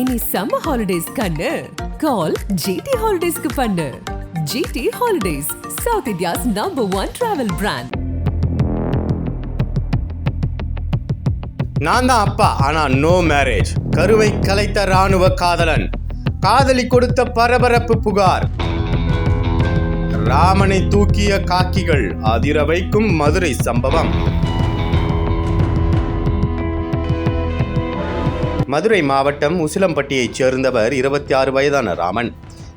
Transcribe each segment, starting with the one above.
இனி summer holidays கண்ணு. கால் GT ஹாலிடேஸ்க்கு பண்ணு. GT holidays south India's number one travel brand நான் தான் அப்பா ஆனா நோ மேரேஜ் கருவை கலைத்த ராணுவ காதலன். காதலி கொடுத்த பரபரப்பு புகார். ராமனை தூக்கிய காக்கிகள் அதிர வைக்கும் மதுரை சம்பவம். மதுரை மாவட்டம் உசிலம்பட்டியைச் சேர்ந்தவர் இருபத்தி ஆறு வயதான ராமன்.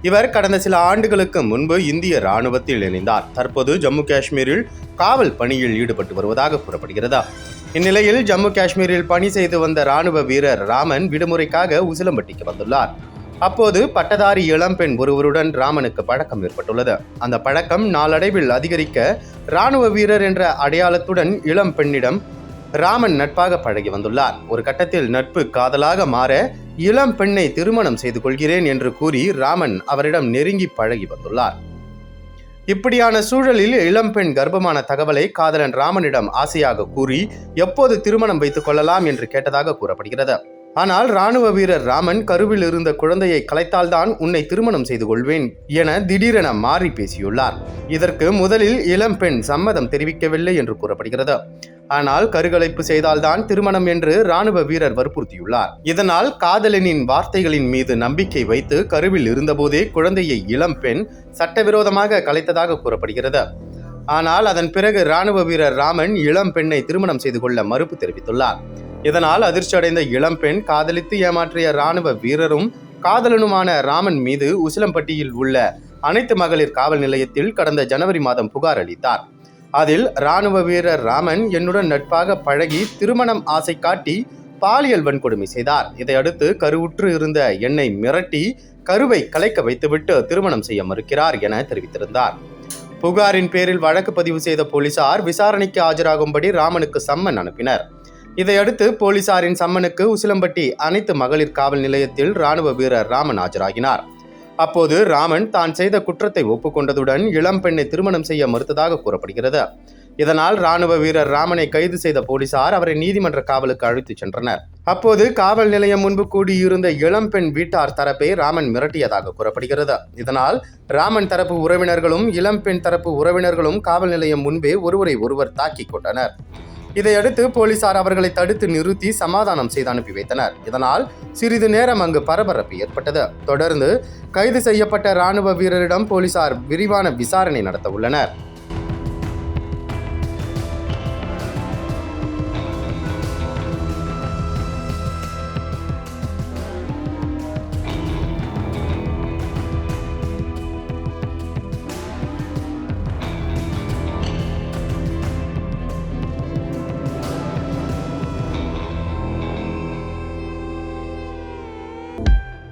இவர் கடந்த சில ஆண்டுகளுக்கு முன்பு இந்திய ராணுவத்தில் இணைந்தார். தற்போது ஜம்மு காஷ்மீரில் காவல் பணியில் ஈடுபட்டு வருவதாக கூறப்படுகிறது. இந்நிலையில் ஜம்மு காஷ்மீரில் பணி செய்து வந்த ராணுவ வீரர் ராமன் விடுமுறைக்காக உசிலம்பட்டிக்கு வந்துள்ளார். அப்போது பட்டதாரி இளம்பெண் ஒருவருடன் ராமனுக்கு பழக்கம் ஏற்பட்டுள்ளது. அந்த பழக்கம் நாளடைவில் அதிகரிக்க ராணுவ வீரர் என்ற அடையாளத்துடன் இளம் பெண்ணிடம் ராமன் நட்பாக பழகி வந்துள்ளார். ஒரு கட்டத்தில் நட்பு காதலாக மாற இளம் பெண்ணை திருமணம் செய்து கொள்கிறேன் என்று கூறி ராமன் அவரிடம் நெருங்கி பழகி வந்துள்ளார். இப்படியான சூழலில் இளம்பெண் கர்ப்பமான தகவலை காதலன் ராமனிடம் ஆசையாக கூறி எப்போது திருமணம் வைத்துக் கொள்ளலாம் என்று கேட்டதாக கூறப்படுகிறது. ஆனால் ராணுவ வீரர் ராமன் கருவில் இருந்த குழந்தையை கலைத்தால்தான் உன்னை திருமணம் செய்து கொள்வேன் என திடீரென மாறி பேசியுள்ளார். இதற்கு முதலில் இளம்பெண் சம்மதம் தெரிவிக்கவில்லை என்று கூறப்படுகிறது. ஆனால் கருகலைப்பு செய்தால்தான் திருமணம் என்று ராணுவ வீரர் வற்புறுத்தியுள்ளார். இதனால் காதலனின் வார்த்தைகளின் மீது நம்பிக்கை வைத்து கருவில் இருந்தபோதே குழந்தையை இளம்பெண் சட்டவிரோதமாக கலைத்ததாக கூறப்படுகிறது. ஆனால் அதன் பிறகு ராணுவ வீரர் ராமன் இளம் பெண்ணை திருமணம் செய்து கொள்ள மறுப்பு தெரிவித்துள்ளார். இதனால் அதிர்ச்சியடைந்த இளம்பெண் காதலித்து ஏமாற்றிய ராணுவ வீரரும் காதலனுமான ராமன் மீது உசிலம்பட்டியில் உள்ள அனைத்து மகளிர் காவல் நிலையத்தில் கடந்த ஜனவரி மாதம் புகார் அளித்தார். அதில் ராணுவ வீரர் ராமன் என்னுடன் நட்பாக பழகி திருமணம் ஆசை காட்டி பாலியல் வன்கொடுமை செய்தார். இதையடுத்து கருவுற்று இருந்த என்னை மிரட்டி கருவை கலைக்க வைத்துவிட்டு திருமணம் செய்ய மறுக்கிறார் என தெரிவித்திருந்தார். புகாரின் பேரில் வழக்கு பதிவு செய்த போலீசார் விசாரணைக்கு ஆஜராகும்படி ராமனுக்கு சம்மன் அனுப்பினர். இதையடுத்து போலீசாரின் சம்மனுக்கு உசிலம்பட்டி அனைத்து மகளிர் காவல் நிலையத்தில் ராணுவ வீரர் ராமன் ஆஜராகினார். அப்போது ராமன் தான் செய்த குற்றத்தை ஒப்புக்கொண்டதுடன் இளம் பெண்ணை திருமணம் செய்ய மறுத்ததாக கூறப்படுகிறது. இதனால் ராணுவ வீரர் ராமனை கைது செய்த போலீசார் அவரை நீதிமன்ற காவலுக்கு அழைத்துச் சென்றனர். அப்போது காவல் நிலையம் முன்பு கூடியிருந்த இளம்பெண் வீட்டார் தரப்பை ராமன் மிரட்டியதாக கூறப்படுகிறது. இதனால் ராமன் தரப்பு உறவினர்களும் இளம்பெண் தரப்பு உறவினர்களும் காவல் நிலையம் முன்பே ஒருவரை ஒருவர் தாக்கிக் கொண்டனர். இதையடுத்து போலீசார் அவர்களை தடுத்து நிறுத்தி சமாதானம் செய்து அனுப்பி வைத்தனர். இதனால் சிறிது நேரம் அங்கு பரபரப்பு ஏற்பட்டது. தொடர்ந்து கைது செய்யப்பட்ட ராணுவ வீரரிடம் போலீசார் விரிவான விசாரணை நடத்த உள்ளனர்.